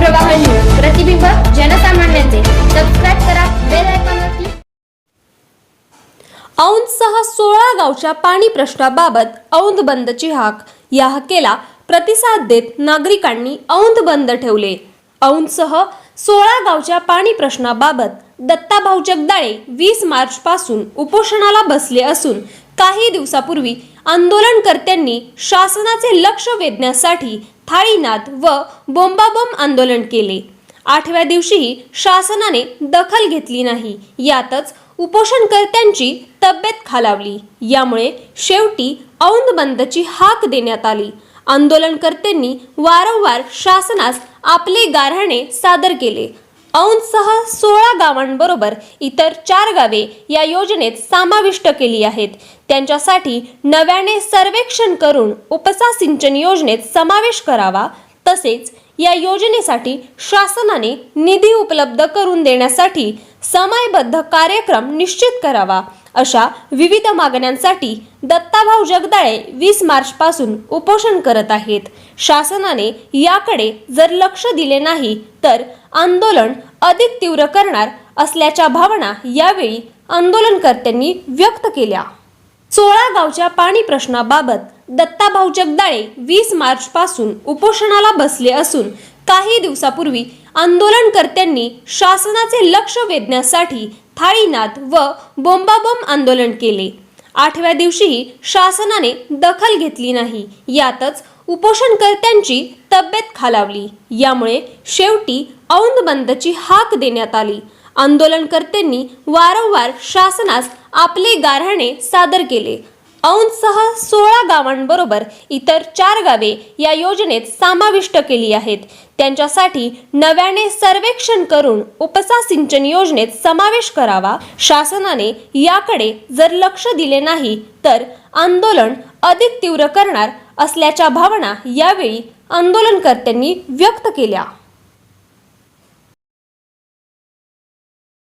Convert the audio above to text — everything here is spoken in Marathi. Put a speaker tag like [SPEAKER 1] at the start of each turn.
[SPEAKER 1] प्रवाह न्यूज प्रतिबिंब जनसामान्यांचे. सबस्क्राईब करा बेल आयकॉनवर
[SPEAKER 2] औंधसह सोळा गावच्या पाणी प्रश्नाबाबत औंध बंदची हाक. या हाकेला प्रतिसाद देत नागरिकांनी औंध बंद ठेवले. औंधसह सोळा गावच्या पाणी प्रश्नाबाबत दत्ताभाऊ जगदाळे वीस मार्च पासून उपोषणाला बसले असून काही दिवसापूर्वी आंदोलनकर्त्यांनी शासनाचे लक्ष वेधण्यासाठी थाळीनाथ व बोंबाबोंब आंदोलन केले. आठव्या दिवशीही शासनाने दखल घेतली नाही. यातच उपोषणकर्त्यांची तब्येत खालावली. यामुळे शेवटी औंध बंदची हाक देण्यात आली. आंदोलनकर्त्यांनी वारंवार शासनास आपले गाऱ्हाणे सादर केले. औंधसह सोळा गावांबरोबर इतर चार गावे या योजनेत समाविष्ट केली आहेत. त्यांच्यासाठी नव्याने सर्वेक्षण करून उपसा सिंचन योजनेत समावेश करावा तसेच या योजनेसाठी शासनाने निधी उपलब्ध करून देण्यासाठी समयबद्ध कार्यक्रम निश्चित करावा. अशा विविध मागण्यांसाठी दत्ताभाऊ जगदाळे वीस मार्च पासून उपोषण करत आहेत. शासनाने याकडे जर लक्ष दिले नाही तर आंदोलन अधिक तीव्र करणार असल्याच्या भावना यावेळी आंदोलनकर्त्यांनी व्यक्त केल्या. सोळा गावच्या पाणी प्रश्नाबाबत दत्ताभाऊ जगदाळे वीस मार्च पासून उपोषणाला बसले असून काही दिवसापूर्वी आंदोलनकर्त्यांनी शासनाचे लक्ष वेधण्यासाठी थाळीनाथ व बोंबाबोंब आंदोलन केले. आठव्या दिवशीही शासनाने दखल घेतली नाही. यातच उपोषणकर्त्यांची तब्येत खालावली. यामुळे शेवटी औंध बंदची हाक देण्यात आली. आंदोलनकर्त्यांनी वारंवार शासनास आपले गाऱ्हाणे सादर केले. औंधसह सोळा गावांबरोबर इतर चार गावे या योजनेत समाविष्ट केली आहेत. त्यांच्यासाठी नव्याने सर्वेक्षण करून उपसा सिंचन योजनेत समावेश करावा. शासनाने याकडे जर लक्ष दिले नाही तर आंदोलन अधिक तीव्र करणार असल्याच्या भावना यावेळी आंदोलनकर्त्यांनी व्यक्त केल्या.